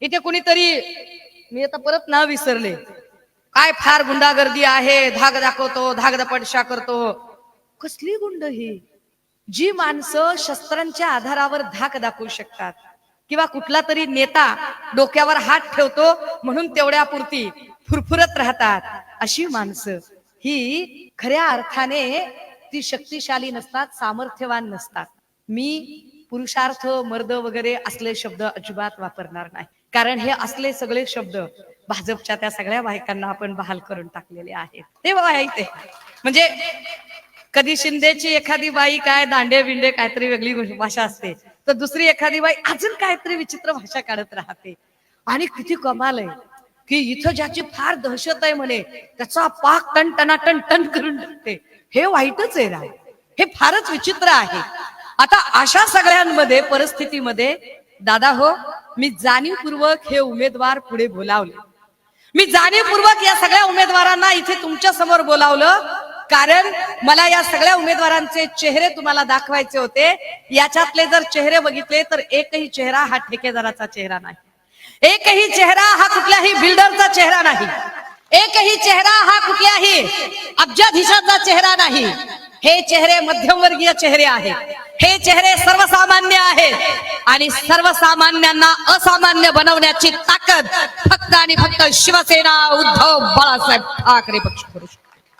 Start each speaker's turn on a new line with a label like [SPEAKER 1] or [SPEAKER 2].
[SPEAKER 1] इथे कुणीतरी मी आता परत नाव विसरले. काय फार गुंडागर्दी आहे धाग दाखवतो धाग दपडशा करतो. कसली गुंड ही? जी माणसं शस्त्रांच्या आधारावर धाक दाखवू शकतात. किंवा कुठला तरी नेता डोक्यावर हात ठेवतो म्हणून तेवढ्या पुरती फुरफुरत राहतात. अशी माणसं. ही खऱ्या अर्थाने ती शक्तिशाली नसतात सामर्थ्यवान नसतात. मी पुरुषार्थ मर्द वगैरे असले शब्द अजिबात वापरणार नाही. कारण हे असले सगळे शब्द भाजपच्या त्या सगळ्या बायकांना आपण बहाल करून टाकलेले आहेत. ते बघा म्हणजे कधी शिंदेची एखादी बाई काय दांडे बिंडे काहीतरी वेगळी भाषा असते तर दुसरी एखादी बाई अजून काहीतरी विचित्र भाषा काढत राहते. आणि किती कमाल आहे की इथं ज्याची फार दहशत आहे म्हणे त्याचा पाक टन टनाटन टन करून टाकते. हे वाईटच आहे ना. हे फारच विचित्र आहे. आता अशा सगळ्यांमध्ये परिस्थितीमध्ये दादा हो मी जाणीवपूर्वक हे उमेदवार पुढे बोलावले. मी जाणीवपूर्वक या सगळ्या उमेदवारांना इथे तुमच्यासमोर बोलावलं कारण मला या सगळ्या उमेदवारांचे चेहरे तुम्हाला दाखवायचे होते. याच्यातले जर चेहरे बघितले तर एकही चेहरा हा ठेकेदाराचा चेहरा नाही. एकही चेहरा हा कुठल्याही बिल्डरचा चेहरा नाही. एकही चेहरा हा कुठल्याही अब्जाधीशाचा चेहरा नाही. हे चेहरे मध्यमवर्गीय चेहरे आहेत. हे चेहरे सर्वसामान्य आहेत. आणि सर्वसामान्यांना असामान्य बनवण्याची ताकद फक्त आणि फक्त शिवसेना उद्धव बाळासाहेब ठाकरे पक्ष करू शकतो.